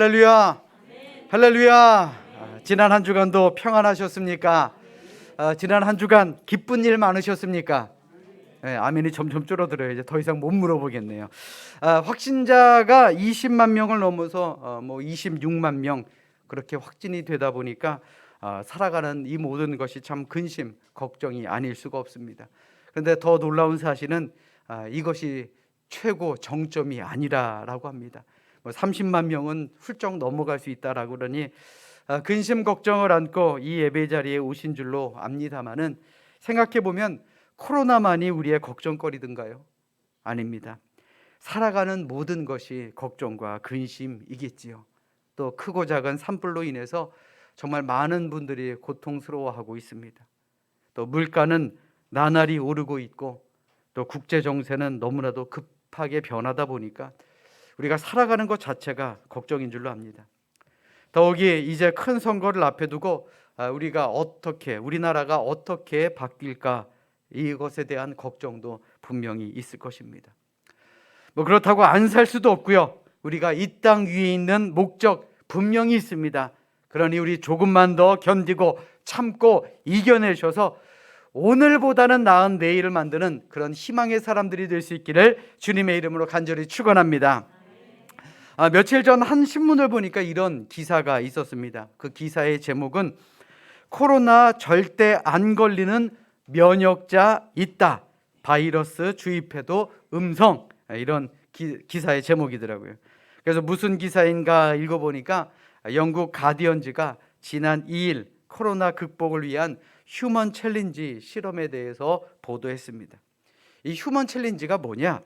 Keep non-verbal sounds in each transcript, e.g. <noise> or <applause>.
할렐루야. 할렐루야. 아, 지난 한 주간도 평안하셨습니까? 아, 지난 한 주간 기쁜 일 많으셨습니까? 네, 아멘이 점점 줄어들어요. 이제 더 이상 못 물어보겠네요. 아, 확진자가 20만 명을 넘어서 어, 뭐 26만 명 그렇게 확진이 되다 보니까 아, 살아가는 이 모든 것이 참 근심, 걱정이 아닐 수가 없습니다. 그런데 더 놀라운 사실은 아, 이것이 최고 정점이 아니라라고 합니다. 뭐 30만 명은 훌쩍 넘어갈 수 있다라고 그러니 아, 근심 걱정을 안고 이 예배 자리에 오신 줄로 압니다마는 생각해 보면 코로나만이 우리의 걱정거리든가요? 아닙니다. 살아가는 모든 것이 걱정과 근심이겠지요. 또 크고 작은 산불로 인해서 정말 많은 분들이 고통스러워하고 있습니다. 또 물가는 나날이 오르고 있고 또 국제 정세는 너무나도 급하게 변하다 보니까 우리가 살아가는 것 자체가 걱정인 줄로 압니다. 더욱이 이제 큰 선거를 앞에 두고 아, 우리가 어떻게 우리나라가 어떻게 바뀔까 이것에 대한 걱정도 분명히 있을 것입니다. 뭐 그렇다고 안 살 수도 없고요. 우리가 이 땅 위에 있는 목적 분명히 있습니다. 그러니 우리 조금만 더 견디고 참고 이겨내셔서 오늘보다는 나은 내일을 만드는 그런 희망의 사람들이 될 수 있기를 주님의 이름으로 간절히 축원합니다. 아, 며칠 전 한 신문을 보니까 이런 기사가 있었습니다. 그 기사의 제목은 코로나 절대 안 걸리는 면역자 있다. 바이러스 주입해도 음성 이런 기, 기사의 제목이더라고요. 그래서 무슨 기사인가 읽어보니까 영국 가디언즈가 지난 2일 코로나 극복을 위한 휴먼 챌린지 실험에 대해서 보도했습니다. 이 휴먼 챌린지가 뭐냐?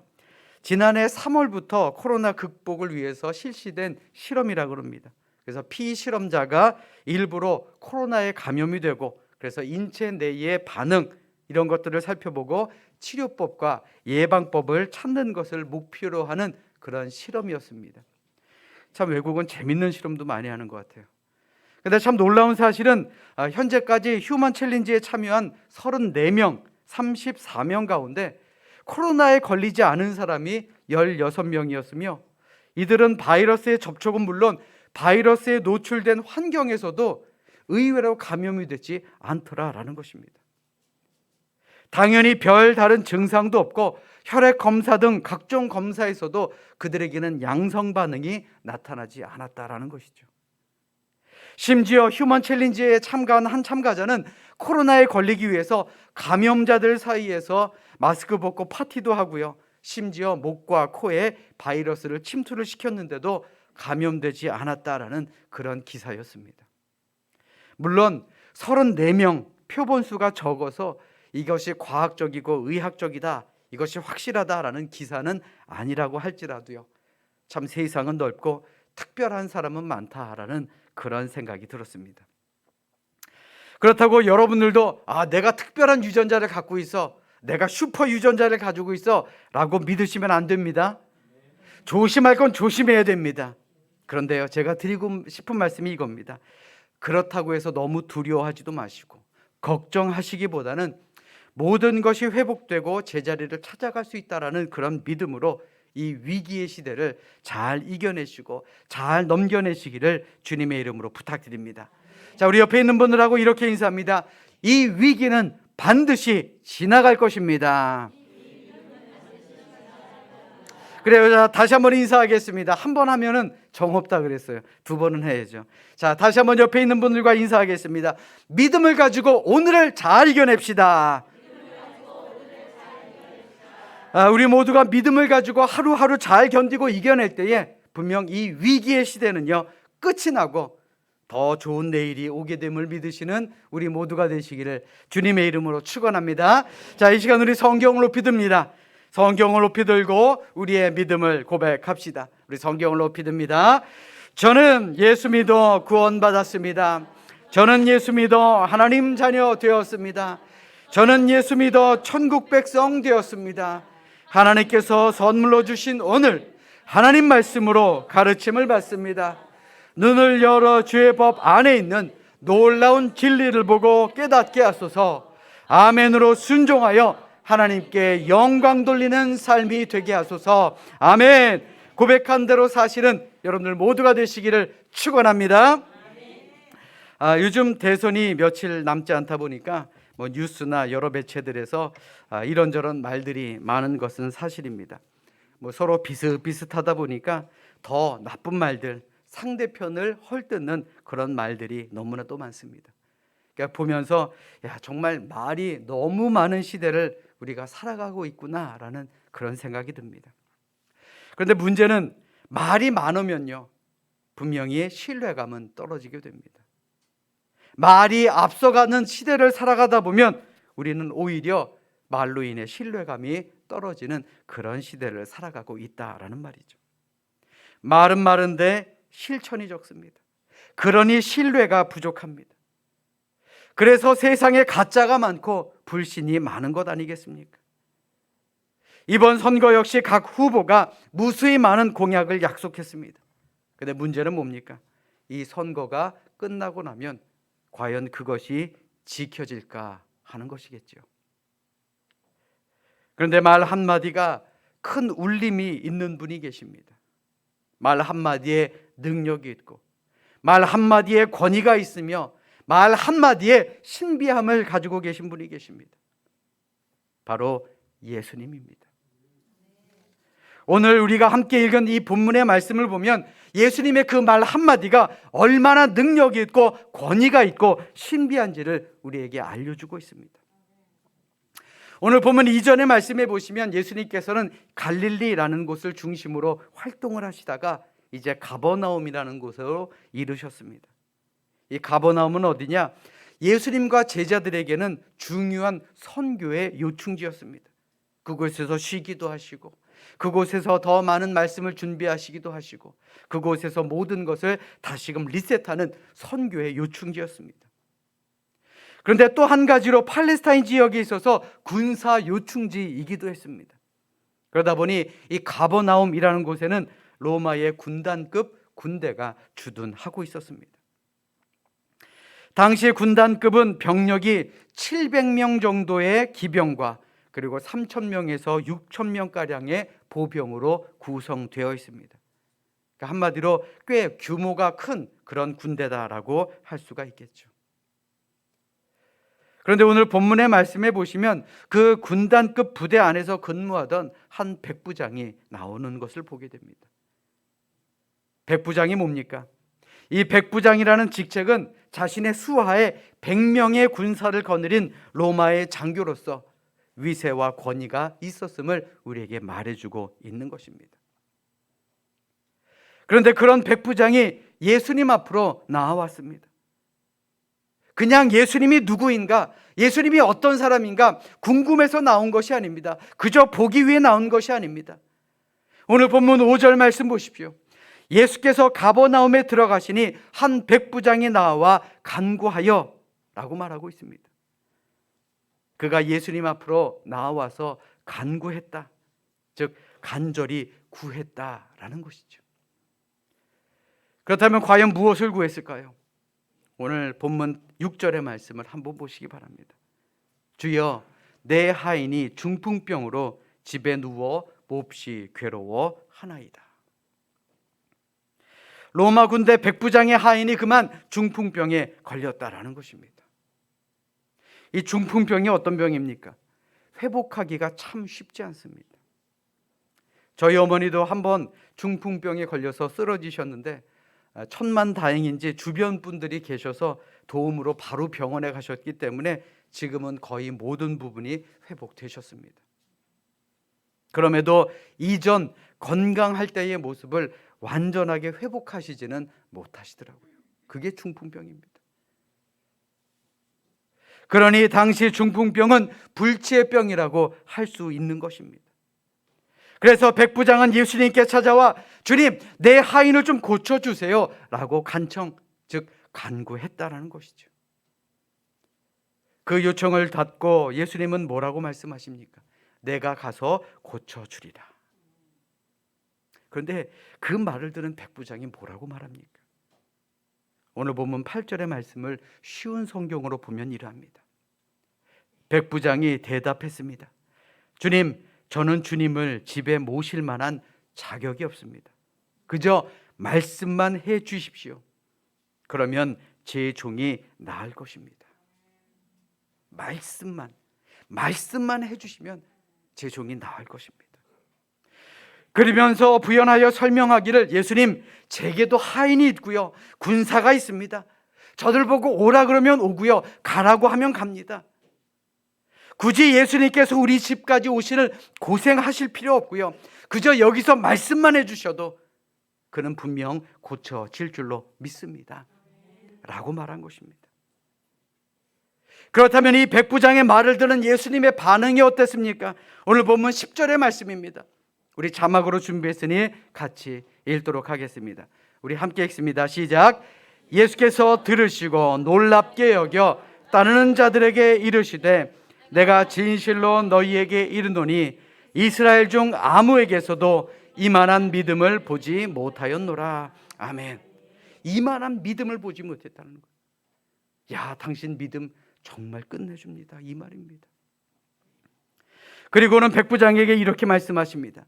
지난해 3월부터 코로나 극복을 위해서 실시된 실험이라고 합니다. 그래서 피실험자가 일부러 코로나에 감염이 되고 그래서 인체 내의 반응 이런 것들을 살펴보고 치료법과 예방법을 찾는 것을 목표로 하는 그런 실험이었습니다. 참 외국은 재밌는 실험도 많이 하는 것 같아요. 근데 참 놀라운 사실은 아, 현재까지 휴먼 챌린지에 참여한 34명, 34명 가운데 코로나에 걸리지 않은 사람이 16명이었으며 이들은 바이러스의 접촉은 물론 바이러스에 노출된 환경에서도 의외로 감염이 되지 않더라라는 것입니다. 당연히 별 다른 증상도 없고 혈액 검사 등 각종 검사에서도 그들에게는 양성 반응이 나타나지 않았다라는 것이죠. 심지어 휴먼 챌린지에 참가한 한 참가자는 코로나에 걸리기 위해서 감염자들 사이에서 마스크 벗고 파티도 하고요. 심지어 목과 코에 바이러스를 침투를 시켰는데도 감염되지 않았다라는 그런 기사였습니다. 물론 34명 표본수가 적어서 이것이 과학적이고 의학적이다. 이것이 확실하다라는 기사는 아니라고 할지라도요. 참 세상은 넓고 특별한 사람은 많다라는 그런 생각이 들었습니다. 그렇다고 여러분들도 아 내가 특별한 유전자를 갖고 있어 내가 슈퍼 유전자를 가지고 있어 라고 믿으시면 안 됩니다. 조심할 건 조심해야 됩니다. 그런데요 제가 드리고 싶은 말씀이 이겁니다. 그렇다고 해서 너무 두려워하지도 마시고 걱정하시기보다는 모든 것이 회복되고 제자리를 찾아갈 수 있다라는 그런 믿음으로 이 위기의 시대를 잘 이겨내시고 잘 넘겨내시기를 주님의 이름으로 부탁드립니다. 자, 우리 옆에 있는 분들하고 이렇게 인사합니다. 이 위기는 반드시 지나갈 것입니다. 그래요. 자, 다시 한번 인사하겠습니다. 한 번 하면은 정없다 그랬어요. 두 번은 해야죠. 자, 다시 한번 옆에 있는 분들과 인사하겠습니다. 믿음을 가지고 오늘을 잘 이겨냅시다. 아, 우리 모두가 믿음을 가지고 하루하루 잘 견디고 이겨낼 때에 분명 이 위기의 시대는요 끝이 나고 더 좋은 내일이 오게 됨을 믿으시는 우리 모두가 되시기를 주님의 이름으로 축원합니다. 자, 이 시간 우리 성경을 높이 듭니다. 성경을 높이 들고 우리의 믿음을 고백합시다. 우리 성경을 높이 듭니다. 저는 예수 믿어 구원받았습니다. 저는 예수 믿어 하나님 자녀 되었습니다. 저는 예수 믿어 천국 백성 되었습니다. 하나님께서 선물로 주신 오늘 하나님 말씀으로 가르침을 받습니다. 눈을 열어 주의 법 안에 있는 놀라운 진리를 보고 깨닫게 하소서. 아멘으로 순종하여 하나님께 영광 돌리는 삶이 되게 하소서. 아멘. 고백한 대로 사실은 여러분들 모두가 되시기를 축원합니다. 아, 요즘 대선이 며칠 남지 않다 보니까 뭐 뉴스나 여러 매체들에서 아, 이런저런 말들이 많은 것은 사실입니다. 뭐 서로 비슷비슷하다 보니까 더 나쁜 말들, 상대편을 헐뜯는 그런 말들이 너무나도 많습니다. 그러니까 보면서 야 정말 말이 너무 많은 시대를 우리가 살아가고 있구나라는 그런 생각이 듭니다. 그런데 문제는 말이 많으면요 분명히 신뢰감은 떨어지게 됩니다. 말이 앞서가는 시대를 살아가다 보면 우리는 오히려 말로 인해 신뢰감이 떨어지는 그런 시대를 살아가고 있다라는 말이죠. 말은 많은데 실천이 적습니다. 그러니 신뢰가 부족합니다. 그래서 세상에 가짜가 많고 불신이 많은 것 아니겠습니까? 이번 선거 역시 각 후보가 무수히 많은 공약을 약속했습니다. 근데 문제는 뭡니까? 이 선거가 끝나고 나면 과연 그것이 지켜질까 하는 것이겠죠. 그런데 말 한마디가 큰 울림이 있는 분이 계십니다. 말 한마디에 능력이 있고, 말 한마디에 권위가 있으며, 말 한마디에 신비함을 가지고 계신 분이 계십니다. 바로 예수님입니다. 오늘 우리가 함께 읽은 이 본문의 말씀을 보면 예수님의 그 말 한마디가 얼마나 능력이 있고 권위가 있고 신비한지를 우리에게 알려주고 있습니다. 오늘 보면 이전의 말씀에 보시면 예수님께서는 갈릴리라는 곳을 중심으로 활동을 하시다가 이제 가버나움이라는 곳으로 이르셨습니다. 이 가버나움은 어디냐? 예수님과 제자들에게는 중요한 선교의 요충지였습니다. 그곳에서 쉬기도 하시고 그곳에서 더 많은 말씀을 준비하시기도 하시고 그곳에서 모든 것을 다시금 리셋하는 선교의 요충지였습니다. 그런데 또 한 가지로 팔레스타인 지역에 있어서 군사 요충지이기도 했습니다. 그러다 보니 이 가버나움이라는 곳에는 로마의 군단급 군대가 주둔하고 있었습니다. 당시 군단급은 병력이 700명 정도의 기병과 그리고 3천 명에서 6천 명 가량의 보병으로 구성되어 있습니다. 그러니까 한마디로 꽤 규모가 큰 그런 군대다라고 할 수가 있겠죠. 그런데 오늘 본문의 말씀에 보시면 그 군단급 부대 안에서 근무하던 한 백부장이 나오는 것을 보게 됩니다. 백부장이 뭡니까? 이 백부장이라는 직책은 자신의 수하에 100명의 군사를 거느린 로마의 장교로서 위세와 권위가 있었음을 우리에게 말해주고 있는 것입니다. 그런데 그런 백부장이 예수님 앞으로 나와왔습니다. 그냥 예수님이 누구인가, 예수님이 어떤 사람인가 궁금해서 나온 것이 아닙니다. 그저 보기 위해 나온 것이 아닙니다. 오늘 본문 5절 말씀 보십시오. 예수께서 가버나움에 들어가시니 한 백부장이 나와 간구하여 라고 말하고 있습니다. 그가 예수님 앞으로 나와서 간구했다. 즉 간절히 구했다라는 것이죠. 그렇다면 과연 무엇을 구했을까요? 오늘 본문 6절의 말씀을 한번 보시기 바랍니다. 주여 내 하인이 중풍병으로 집에 누워 몹시 괴로워 하나이다. 로마 군대 백부장의 하인이 그만 중풍병에 걸렸다라는 것입니다. 이 중풍병이 어떤 병입니까? 회복하기가 참 쉽지 않습니다. 저희 어머니도 한번 중풍병에 걸려서 쓰러지셨는데 아, 천만 다행인지 주변 분들이 계셔서 도움으로 바로 병원에 가셨기 때문에 지금은 거의 모든 부분이 회복되셨습니다. 그럼에도 이전 건강할 때의 모습을 완전하게 회복하시지는 못하시더라고요. 그게 중풍병입니다. 그러니 당시 중풍병은 불치의 병이라고 할 수 있는 것입니다. 그래서 백부장은 예수님께 찾아와 주님, 내 하인을 좀 고쳐 주세요. 라고 간청, 즉 간구했다라는 것이죠. 그 요청을 받고 예수님은 뭐라고 말씀하십니까? 내가 가서 고쳐 주리라. 그런데 그 말을 들은 백부장이 뭐라고 말합니까? 오늘 보면 8절의 말씀을 쉬운 성경으로 보면 이러합니다. 백부장이 대답했습니다. 주님, 저는 주님을 집에 모실 만한 자격이 없습니다. 그저 말씀만 해 주십시오. 그러면 제 종이 나을 것입니다. 말씀만 말씀만 해 주시면 제 종이 나을 것입니다. 그러면서 부연하여 설명하기를 예수님 제게도 하인이 있고요. 군사가 있습니다. 저들 보고 오라 그러면 오고요. 가라고 하면 갑니다. 굳이 예수님께서 우리 집까지 오시는 고생하실 필요 없고요. 그저 여기서 말씀만 해주셔도 그는 분명 고쳐질 줄로 믿습니다. 라고 말한 것입니다. 그렇다면 이 백부장의 말을 듣는 예수님의 반응이 어땠습니까? 오늘 보면 10절의 말씀입니다. 우리 자막으로 준비했으니 같이 읽도록 하겠습니다. 우리 함께 읽습니다. 시작. 예수께서 들으시고 놀랍게 여겨 따르는 자들에게 이르시되 내가 진실로 너희에게 이르노니 이스라엘 중 아무에게서도 이만한 믿음을 보지 못하였노라. 아멘. 이만한 믿음을 보지 못했다는 거. 야, 당신 믿음 정말 끝내줍니다. 이 말입니다. 그리고는 백부장에게 이렇게 말씀하십니다.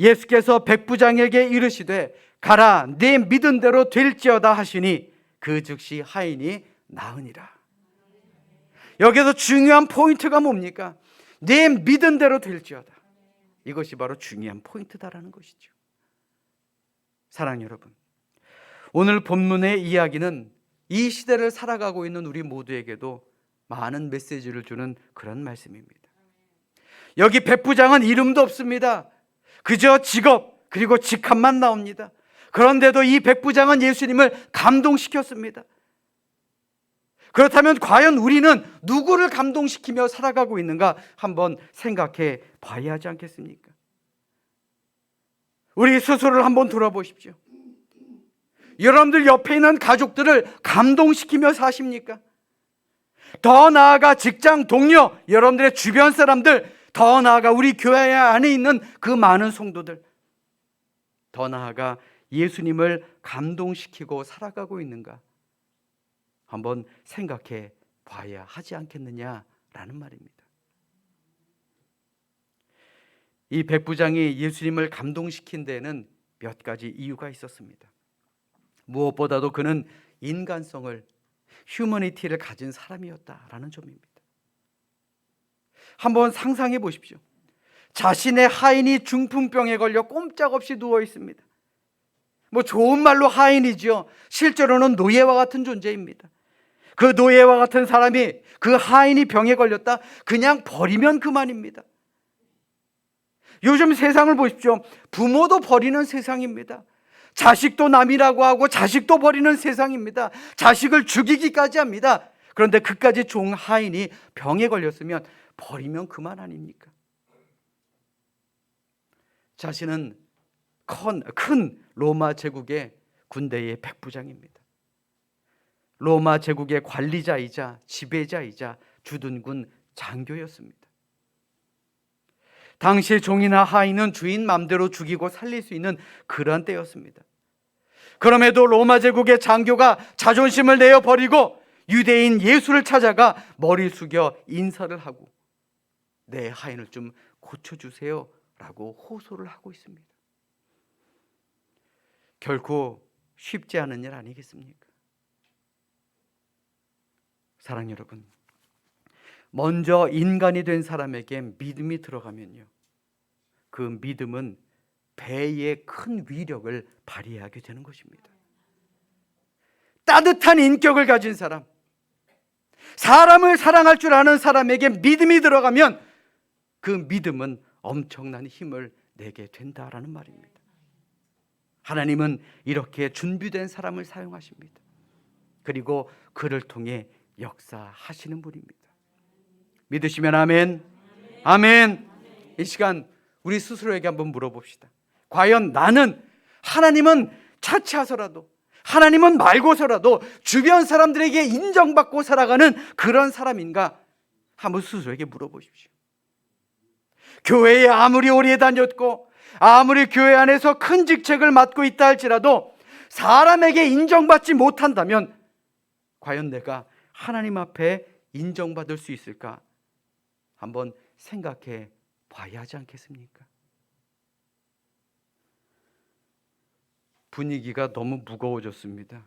예수께서 백부장에게 이르시되 가라 네 믿은 대로 될지어다 하시니 그 즉시 하인이 나으니라. 여기서 중요한 포인트가 뭡니까? 내 믿은 대로 될지어다. 이것이 바로 중요한 포인트다라는 것이죠. 사랑 여러분. 오늘 본문의 이야기는 이 시대를 살아가고 있는 우리 모두에게도 많은 메시지를 주는 그런 말씀입니다. 여기 백부장은 이름도 없습니다. 그저 직업 그리고 직함만 나옵니다. 그런데도 이 백부장은 예수님을 감동시켰습니다. 그렇다면 과연 우리는 누구를 감동시키며 살아가고 있는가 한번 생각해 봐야 하지 않겠습니까? 우리 스스로를 한번 돌아보십시오. 여러분들 옆에 있는 가족들을 감동시키며 사십니까? 더 나아가 직장 동료, 여러분들의 주변 사람들, 더 나아가 우리 교회 안에 있는 그 많은 성도들, 더 나아가 예수님을 감동시키고 살아가고 있는가? 한번 생각해 봐야 하지 않겠느냐라는 말입니다. 이 백부장이 예수님을 감동시킨 데에는 몇 가지 이유가 있었습니다. 무엇보다도 그는 인간성을 휴머니티를 가진 사람이었다라는 점입니다. 한번 상상해 보십시오. 자신의 하인이 중풍병에 걸려 꼼짝없이 누워 있습니다. 뭐 좋은 말로 하인이죠. 실제로는 노예와 같은 존재입니다. 그 노예와 같은 사람이 그 하인이 병에 걸렸다 그냥 버리면 그만입니다. 요즘 세상을 보십시오. 부모도 버리는 세상입니다. 자식도 남이라고 하고 자식도 버리는 세상입니다. 자식을 죽이기까지 합니다. 그런데 그까지 종 하인이 병에 걸렸으면 버리면 그만 아닙니까? 자신은 큰, 큰 로마 제국의 군대의 백부장입니다. 로마 제국의 관리자이자 지배자이자 주둔군 장교였습니다. 당시 종이나 하인은 주인 맘대로 죽이고 살릴 수 있는 그런 때였습니다. 그럼에도 로마 제국의 장교가 자존심을 내어 버리고 유대인 예수를 찾아가 머리 숙여 인사를 하고 내 하인을 좀 고쳐주세요 라고 호소를 하고 있습니다. 결코 쉽지 않은 일 아니겠습니까? 사랑 여러분, 먼저 인간이 된 사람에게 믿음이 들어가면요. 그 믿음은 배의 큰 위력을 발휘하게 되는 것입니다. 따뜻한 인격을 가진 사람, 사람을 사랑할 줄 아는 사람에게 믿음이 들어가면 그 믿음은 엄청난 힘을 내게 된다라는 말입니다. 하나님은 이렇게 준비된 사람을 사용하십니다. 그리고 그를 통해 역사하시는 분입니다. 믿으시면 아멘. 아멘. 이 시간 우리 스스로에게 한번 물어봅시다. 과연 나는 하나님은 차치하서라도 하나님은 말고서라도 주변 사람들에게 인정받고 살아가는 그런 사람인가? 한번 스스로에게 물어보십시오. 교회에 아무리 오래 다녔고 아무리 교회 안에서 큰 직책을 맡고 있다 할지라도 사람에게 인정받지 못한다면 과연 내가 하나님 앞에 인정받을 수 있을까? 한번 생각해 봐야 하지 않겠습니까? 분위기가 너무 무거워졌습니다.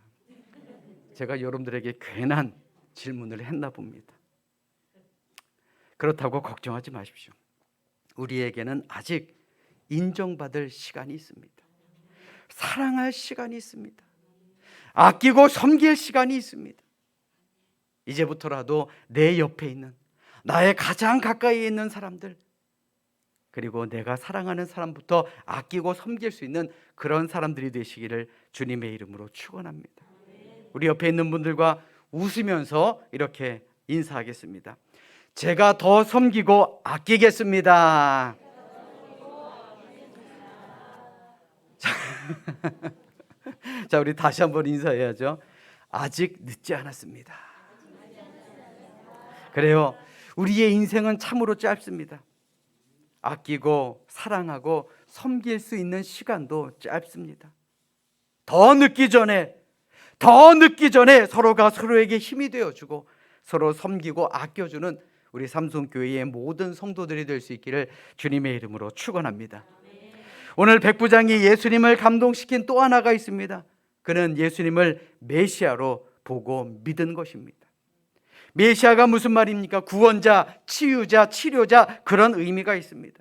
제가 여러분들에게 괜한 질문을 했나 봅니다. 그렇다고 걱정하지 마십시오. 우리에게는 아직 인정받을 시간이 있습니다. 사랑할 시간이 있습니다. 아끼고 섬길 시간이 있습니다. 이제부터라도 내 옆에 있는 나의 가장 가까이 있는 사람들 그리고 내가 사랑하는 사람부터 아끼고 섬길 수 있는 그런 사람들이 되시기를 주님의 이름으로 축원합니다. 우리 옆에 있는 분들과 웃으면서 이렇게 인사하겠습니다. 제가 더 섬기고 아끼겠습니다. <laughs> 자, 우리 다시 한번 인사해야죠. 아직 늦지 않았습니다. 그래요. 우리의 인생은 참으로 짧습니다. 아끼고 사랑하고 섬길 수 있는 시간도 짧습니다. 더 늦기 전에 더 늦기 전에 서로가 서로에게 힘이 되어 주고 서로 섬기고 아껴 주는 우리 삼성교회의 모든 성도들이 될 수 있기를 주님의 이름으로 축원합니다. 오늘 백부장이 예수님을 감동시킨 또 하나가 있습니다. 그는 예수님을 메시아로 보고 믿은 것입니다. 메시아가 무슨 말입니까? 구원자, 치유자, 치료자 그런 의미가 있습니다.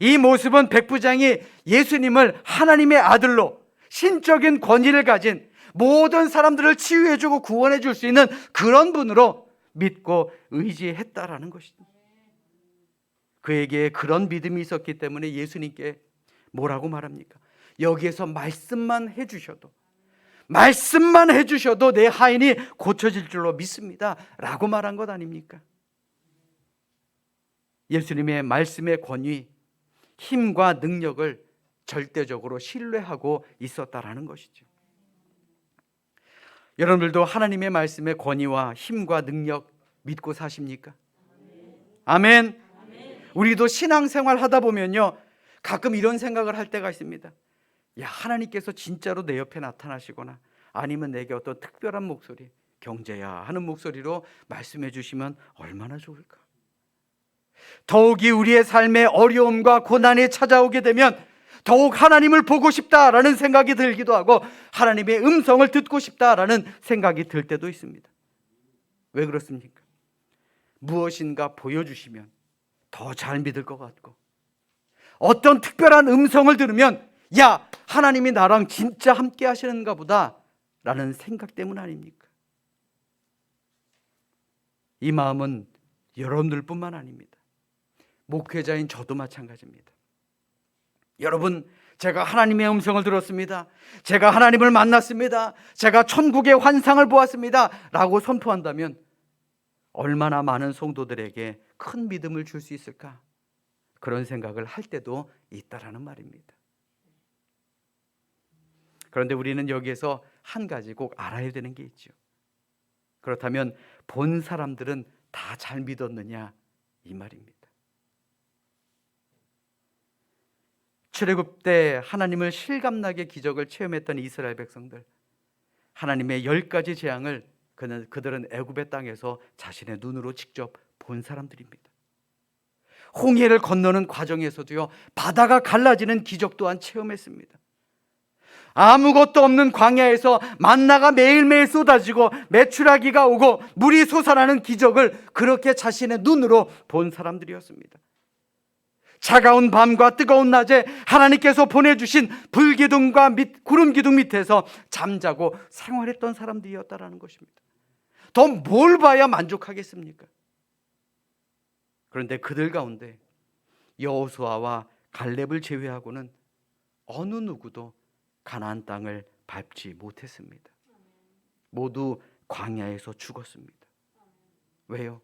이 모습은 백부장이 예수님을 하나님의 아들로 신적인 권위를 가진 모든 사람들을 치유해주고 구원해줄 수 있는 그런 분으로 믿고 의지했다라는 것입니다. 그에게 그런 믿음이 있었기 때문에 예수님께 뭐라고 말합니까? 여기에서 말씀만 해주셔도 말씀만 해주셔도 내 하인이 고쳐질 줄로 믿습니다. 라고 말한 것 아닙니까? 예수님의 말씀의 권위, 힘과 능력을 절대적으로 신뢰하고 있었다라는 것이죠. 여러분들도 하나님의 말씀의 권위와 힘과 능력 믿고 사십니까? 아멘. 우리도 신앙생활 하다 보면요. 가끔 이런 생각을 할 때가 있습니다. 야, 하나님께서 진짜로 내 옆에 나타나시거나 아니면 내게 어떤 특별한 목소리, 경제야 하는 목소리로 말씀해 주시면 얼마나 좋을까? 더욱이 우리의 삶에 어려움과 고난이 찾아오게 되면 더욱 하나님을 보고 싶다라는 생각이 들기도 하고 하나님의 음성을 듣고 싶다라는 생각이 들 때도 있습니다. 왜 그렇습니까? 무엇인가 보여주시면 더 잘 믿을 것 같고 어떤 특별한 음성을 들으면 야 하나님이 나랑 진짜 함께 하시는가 보다 라는 생각 때문 아닙니까? 이 마음은 여러분들뿐만 아닙니다. 목회자인 저도 마찬가지입니다. 여러분, 제가 하나님의 음성을 들었습니다. 제가 하나님을 만났습니다. 제가 천국의 환상을 보았습니다. 라고 선포한다면 얼마나 많은 성도들에게 큰 믿음을 줄 수 있을까? 그런 생각을 할 때도 있다라는 말입니다. 그런데 우리는 여기에서 한 가지 꼭 알아야 되는 게 있죠. 그렇다면 본 사람들은 다 잘 믿었느냐 이 말입니다. 출애굽 때 하나님을 실감나게 기적을 체험했던 이스라엘 백성들 하나님의 열 가지 재앙을 그는 그들은 애굽의 땅에서 자신의 눈으로 직접 본 사람들입니다. 홍해를 건너는 과정에서도요 바다가 갈라지는 기적 또한 체험했습니다. 아무것도 없는 광야에서 만나가 매일매일 쏟아지고 메추라기가 오고 물이 솟아나는 기적을 그렇게 자신의 눈으로 본 사람들이었습니다. 차가운 밤과 뜨거운 낮에 하나님께서 보내주신 불기둥과 밑, 구름 기둥 밑에서 잠자고 생활했던 사람들이었다라는 것입니다. 더 뭘 봐야 만족하겠습니까? 그런데 그들 가운데 여호수아와 갈렙을 제외하고는 어느 누구도 가나안 땅을 밟지 못했습니다. 모두 광야에서 죽었습니다. 왜요?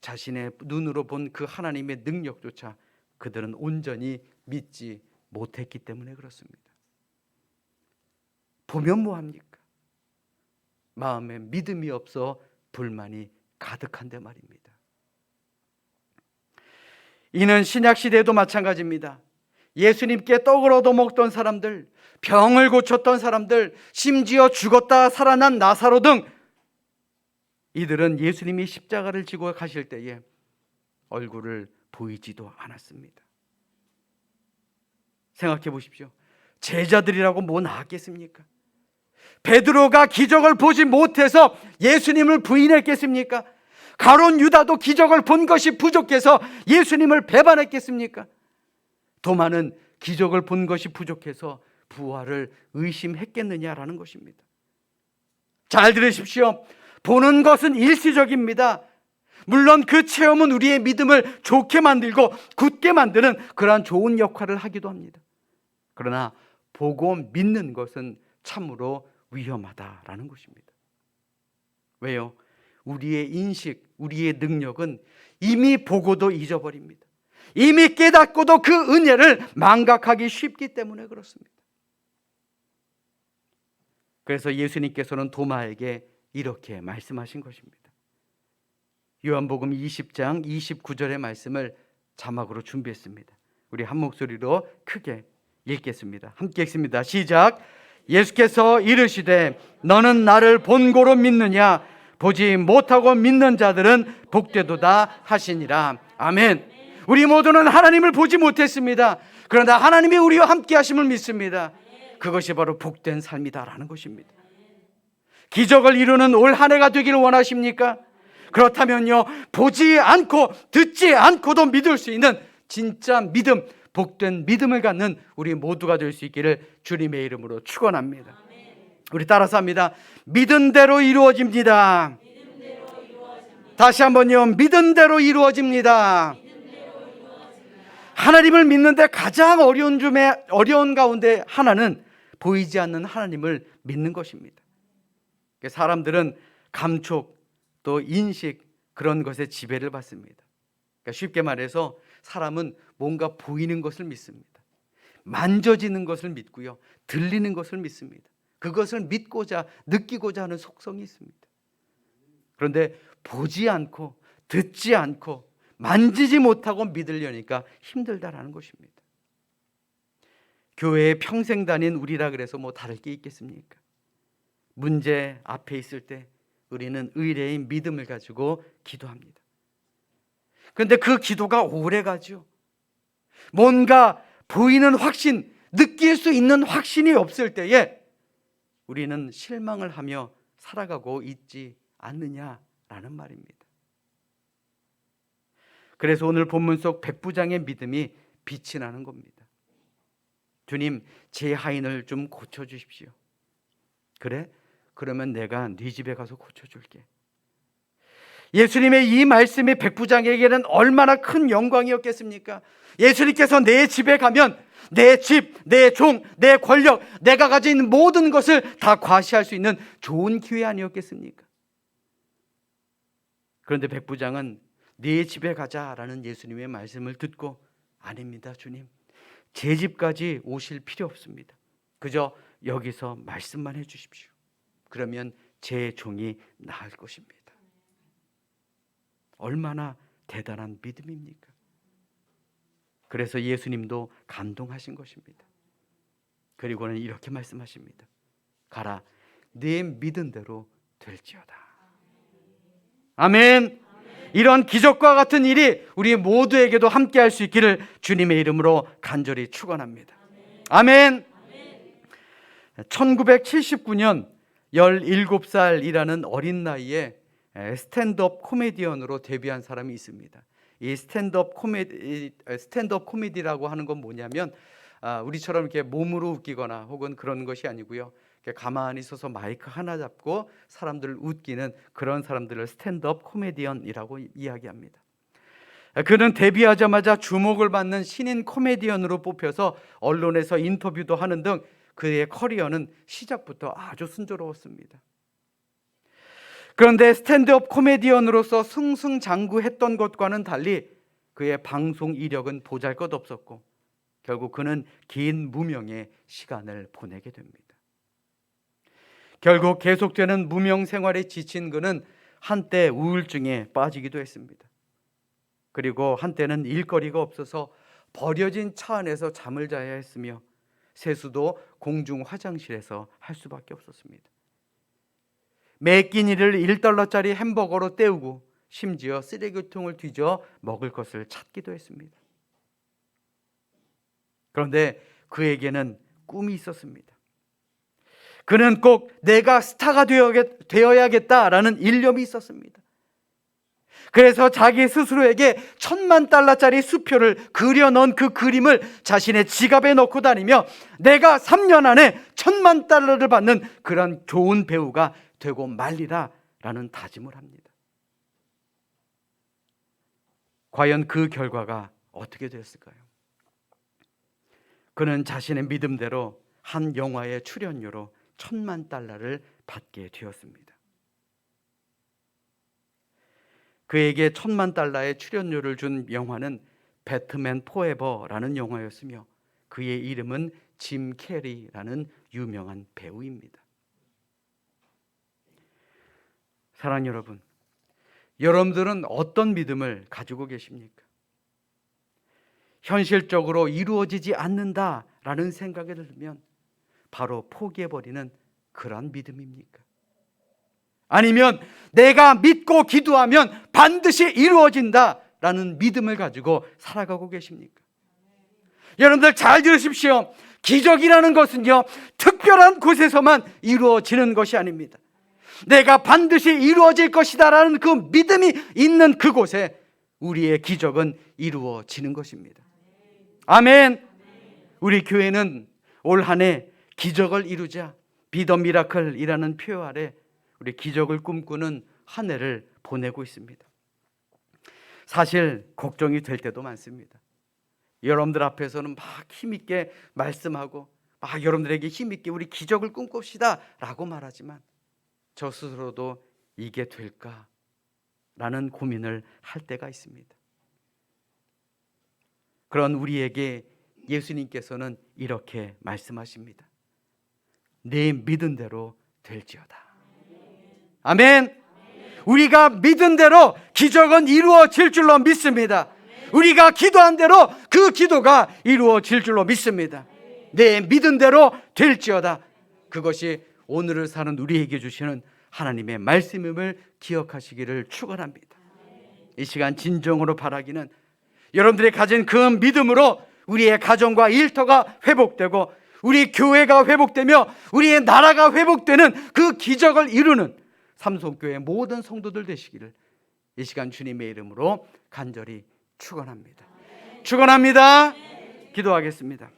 자신의 눈으로 본 그 하나님의 능력조차 그들은 온전히 믿지 못했기 때문에 그렇습니다. 보면 뭐 합니까? 마음에 믿음이 없어 불만이 가득한데 말입니다. 이는 신약 시대도 마찬가지입니다. 예수님께 떡을 얻어 먹던 사람들, 병을 고쳤던 사람들, 심지어 죽었다 살아난 나사로 등 이들은 예수님이 십자가를 지고 가실 때에 얼굴을 보이지도 않았습니다. 생각해 보십시오. 제자들이라고 뭐 나왔겠습니까? 베드로가 기적을 보지 못해서 예수님을 부인했겠습니까? 가론 유다도 기적을 본 것이 부족해서 예수님을 배반했겠습니까? 도마는 기적을 본 것이 부족해서 부활을 의심했겠느냐라는 것입니다. 잘 들으십시오. 보는 것은 일시적입니다. 물론 그 체험은 우리의 믿음을 좋게 만들고 굳게 만드는 그러한 좋은 역할을 하기도 합니다. 그러나 보고 믿는 것은 참으로 위험하다라는 것입니다. 왜요? 우리의 인식, 우리의 능력은 이미 보고도 잊어버립니다. 이미 깨닫고도 그 은혜를 망각하기 쉽기 때문에 그렇습니다. 그래서 예수님께서는 도마에게 이렇게 말씀하신 것입니다. 요한복음 20장 29절의 말씀을 자막으로 준비했습니다. 우리 한 목소리로 크게 읽겠습니다. 함께 읽습니다. 시작. 예수께서 이르시되 너는 나를 본고로 믿느냐 보지 못하고 믿는 자들은 복되도다 하시니라. 아멘. 우리 모두는 하나님을 보지 못했습니다. 그러나 하나님이 우리와 함께 하심을 믿습니다. 그것이 바로 복된 삶이다라는 것입니다. 기적을 이루는 올 한 해가 되기를 원하십니까? 그렇다면요, 보지 않고 듣지 않고도 믿을 수 있는 진짜 믿음, 복된 믿음을 갖는 우리 모두가 될 수 있기를 주님의 이름으로 축원합니다. 우리 따라서 합니다. 믿은 대로 이루어집니다. 다시 한번요, 믿은 대로 이루어집니다. 하나님을 믿는데 가장 어려운 중에 어려운 가운데 하나는 보이지 않는 하나님을 믿는 것입니다. 사람들은 감촉 또 인식 그런 것에 지배를 받습니다. 그러니까 쉽게 말해서 사람은 뭔가 보이는 것을 믿습니다. 만져지는 것을 믿고요. 들리는 것을 믿습니다. 그것을 믿고자 느끼고자 하는 속성이 있습니다. 그런데 보지 않고 듣지 않고 만지지 못하고 믿으려니까 힘들다라는 것입니다. 교회에 평생 다닌 우리라 그래서 뭐 다를 게 있겠습니까? 문제 앞에 있을 때 우리는 의뢰인 믿음을 가지고 기도합니다. 그런데 그 기도가 오래 가죠. 뭔가 보이는 확신, 느낄 수 있는 확신이 없을 때에 우리는 실망을 하며 살아가고 있지 않느냐라는 말입니다. 그래서 오늘 본문 속 백부장의 믿음이 빛이 나는 겁니다. 주님, 제 하인을 좀 고쳐 주십시오. 그래? 그러면 내가 네 집에 가서 고쳐 줄게. 예수님의 이 말씀이 백부장에게는 얼마나 큰 영광이었겠습니까? 예수님께서 내 집에 가면 내 집, 내 종, 내 권력, 내가 가진 모든 것을 다 과시할 수 있는 좋은 기회 아니었겠습니까? 그런데 백부장은 네 집에 가자라는 예수님의 말씀을 듣고 아닙니다, 주님. 제 집까지 오실 필요 없습니다. 그저 여기서 말씀만 해 주십시오. 그러면 제 종이 나을 것입니다. 얼마나 대단한 믿음입니까? 그래서 예수님도 감동하신 것입니다. 그리고는 이렇게 말씀하십니다. 가라, 네 믿은 대로 될지어다. 아멘. 이런 기적과 같은 일이 우리 모두에게도 함께 할 수 있기를 주님의 이름으로 간절히 축원합니다. 아멘. 1979년 17살이라는 어린 나이에 스탠드업 코미디언으로 데뷔한 사람이 있습니다. 이 스탠드업 코미디 스탠드업 코미디라고 하는 건 뭐냐면 아, 우리처럼 이렇게 몸으로 웃기거나 혹은 그런 것이 아니고요. 가만히 서서 마이크 하나 잡고 사람들을 웃기는 그런 사람들을 스탠드업 코미디언이라고 이야기합니다. 그는 데뷔하자마자 주목을 받는 신인 코미디언으로 뽑혀서 언론에서 인터뷰도 하는 등 그의 커리어는 시작부터 아주 순조로웠습니다. 그런데 스탠드업 코미디언으로서 승승장구했던 것과는 달리 그의 방송 이력은 보잘 것 없었고 결국 그는 긴 무명의 시간을 보내게 됩니다. 결국 계속되는 무명 생활에 지친 그는 한때 우울증에 빠지기도 했습니다. 그리고 한때는 일거리가 없어서 버려진 차 안에서 잠을 자야 했으며 세수도 공중 화장실에서 할 수밖에 없었습니다. 매 끼니를 1달러짜리 햄버거로 때우고 심지어 쓰레기통을 뒤져 먹을 것을 찾기도 했습니다. 그런데 그에게는 꿈이 있었습니다. 그는 꼭 내가 스타가 되어야겠- 되어야겠다라는 일념이 있었습니다. 그래서 자기 스스로에게 천만 달러짜리 수표를 그려 넣은 그 그림을 자신의 지갑에 넣고 다니며 내가 3년 안에 천만 달러를 받는 그런 좋은 배우가 되고 말리라 라는 다짐을 합니다. 과연 그 결과가 어떻게 됐을까요? 그는 자신의 믿음대로 한 영화의 출연료로 천만 달러를 받게 되었습니다. 그에게 천만 달러의 출연료를 준 영화는 배트맨 포에버라는 영화였으며 그의 이름은 짐 캐리라는 유명한 배우입니다. 사랑 여러분, 여러분들은 어떤 믿음을 가지고 계십니까? 현실적으로 이루어지지 않는다라는 생각이 들면 바로 포기해버리는 그런 믿음입니까? 아니면 내가 믿고 기도하면 반드시 이루어진다 라는 믿음을 가지고 살아가고 계십니까? 여러분들 잘 들으십시오. 기적이라는 것은요, 특별한 곳에서만 이루어지는 것이 아닙니다. 내가 반드시 이루어질 것이다라는 그 믿음이 있는 그곳에 우리의 기적은 이루어지는 것입니다. 아멘. 우리 교회는 올 한 해 기적을 이루자 비더 미라클이라는 표어 아래 우리 기적을 꿈꾸는 한 해를 보내고 있습니다. 사실 걱정이 될 때도 많습니다. 여러분들 앞에서는 막 힘있게 말씀하고 막 여러분들에게 힘있게 우리 기적을 꿈꿉시다 라고 말하지만 저 스스로도 이게 될까? 라는 고민을 할 때가 있습니다. 그런 우리에게 예수님께서는 이렇게 말씀하십니다. 내 믿은 대로 될지어다. 아멘. 우리가 믿은 대로 기적은 이루어질 줄로 믿습니다. 우리가 기도한 대로 그 기도가 이루어질 줄로 믿습니다. 내 믿은 대로 될지어다. 그것이 오늘을 사는 우리에게 주시는 하나님의 말씀임을 기억하시기를 축원합니다. 이 시간 진정으로 바라기는 여러분들이 가진 그 믿음으로 우리의 가정과 일터가 회복되고 우리 교회가 회복되며 우리의 나라가 회복되는 그 기적을 이루는 삼성교회 모든 성도들 되시기를 이 시간 주님의 이름으로 간절히 축원합니다. 축원합니다. 기도하겠습니다.